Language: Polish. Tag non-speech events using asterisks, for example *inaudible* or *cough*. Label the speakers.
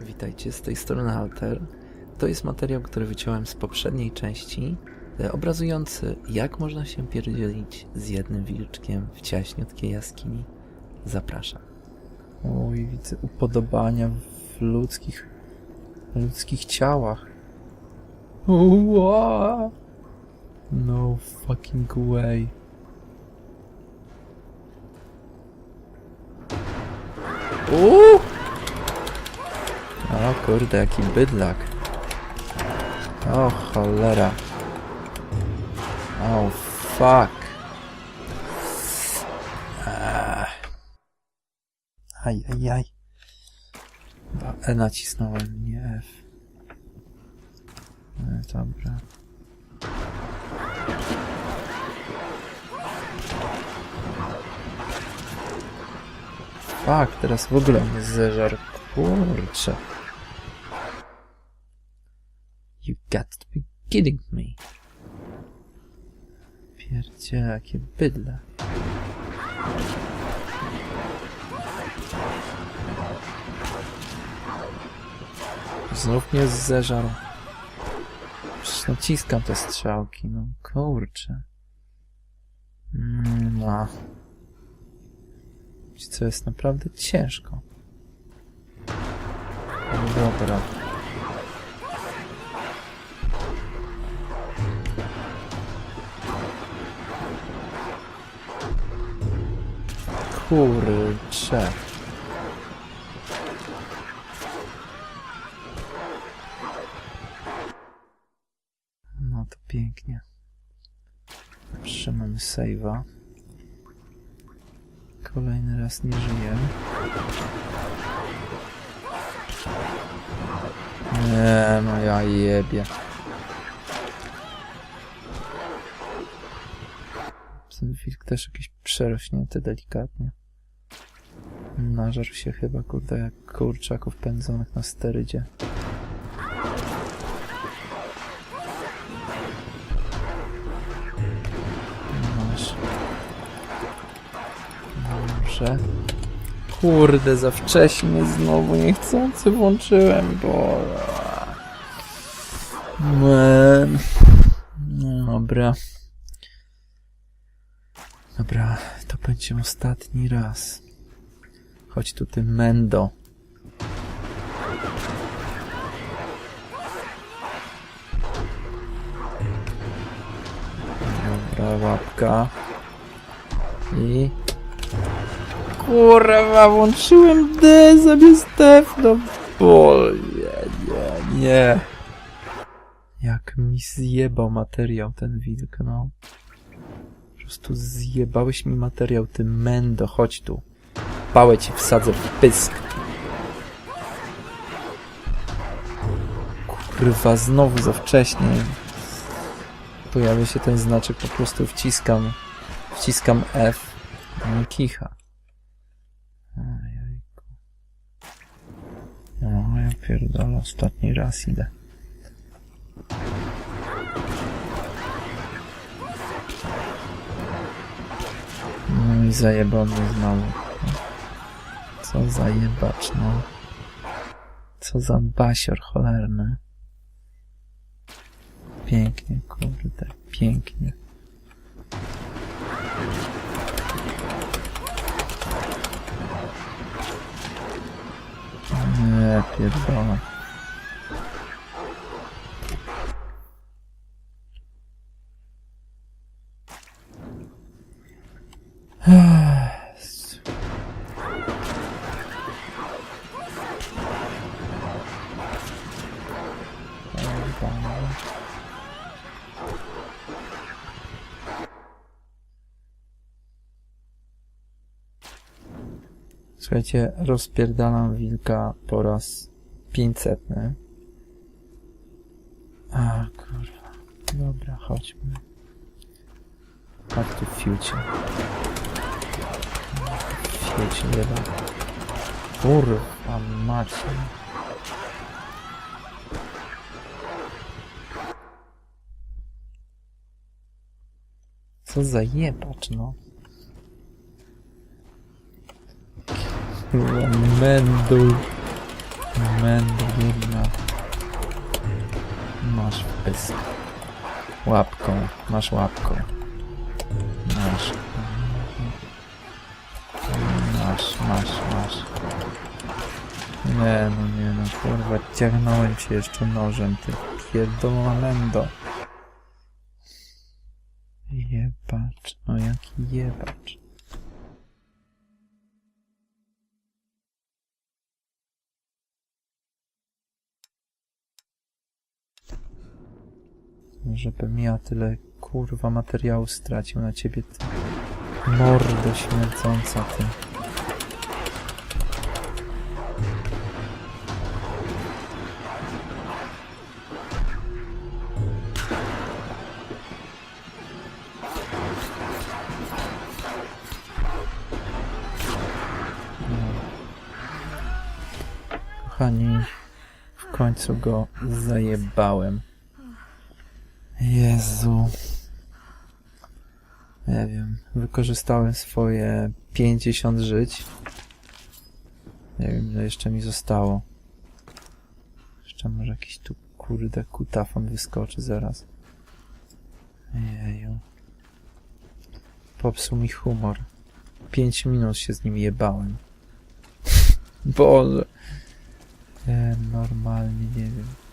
Speaker 1: Witajcie, z tej strony Alter. To jest materiał, który wyciąłem z poprzedniej części, e, obrazujący jak można się pierdzielić z jednym wilczkiem w ciaśniutkiej jaskini. Zapraszam. Oj, widzę upodobania w ludzkich, ludzkich ciałach. Ua! No fucking way. Uuu! Kurde, jaki bydlak. O cholera. O fuck. Ech. Aj, aj, aj. Chyba E nacisnąłem, nie F. E, dobra. Fuck, teraz w ogóle mnie zeżar. Kurczę. You got to be kidding me. Pierdzie, jakie bydle. Znów mnie zeżarł. Przecież naciskam te strzałki, no kurczę. Mm, No. Co jest naprawdę ciężko. Dobra. Kurczę. No to pięknie. Trzymamy save'a. Kolejny raz nie żyję. Nie, no ja jebie. Ten wilk też jakiś przerośnięty delikatnie. Nażarł się chyba, kurde, jak kurczaków pędzonych na sterydzie. Masz. Dobrze. Kurde, za wcześnie znowu niechcący włączyłem, bo... Man. No Dobra. Dobra, to będzie ostatni raz. Chodź tu, ty mendo. Dobra, łapka. I... Kurwa, włączyłem D zamiast F, no bol, nie, nie, nie. Jak mi zjebał materiał ten wilk, no. Po prostu zjebałeś mi materiał, ty mendo, chodź tu. Pałę ci wsadzę w pysk. Kurwa, znowu za wcześnie. Pojawia się ten znaczek, po prostu wciskam, wciskam F. No kicha. No, ja pierdolę, ostatni raz idę. No i zajebany znowu. Co za jebacz, no. Co za basior cholerny. Pięknie, kurde, pięknie. Nie, pierdolę. Słuchajcie, rozpierdalam wilka po raz 500. A, kurwa. Dobra, chodźmy. Back to future. Future, jeden. Kurwa, macie. Co za jebacz, no. Mendul. Mendo, biedna. Masz pysk. Łapką, masz łapką. Masz. Masz, masz, masz. Nie no, nie no, kurwa, ciągnąłem cię jeszcze nożem, ty pierdolona mendo. Jebacz, o jaki jebacz. Żebym ja tyle kurwa materiału stracił na ciebie, ty mordo śmierdząca, ty. Kochani, w końcu go zajebałem. Jezu. Nie wiem, wykorzystałem swoje 50 żyć. Nie wiem, ile jeszcze mi zostało. Jeszcze może jakiś tu kurde kutafon wyskoczy zaraz. Jeju. Popsuł mi humor. 5 minut się z nim jebałem. *laughs* Boże. E, normalnie nie wiem.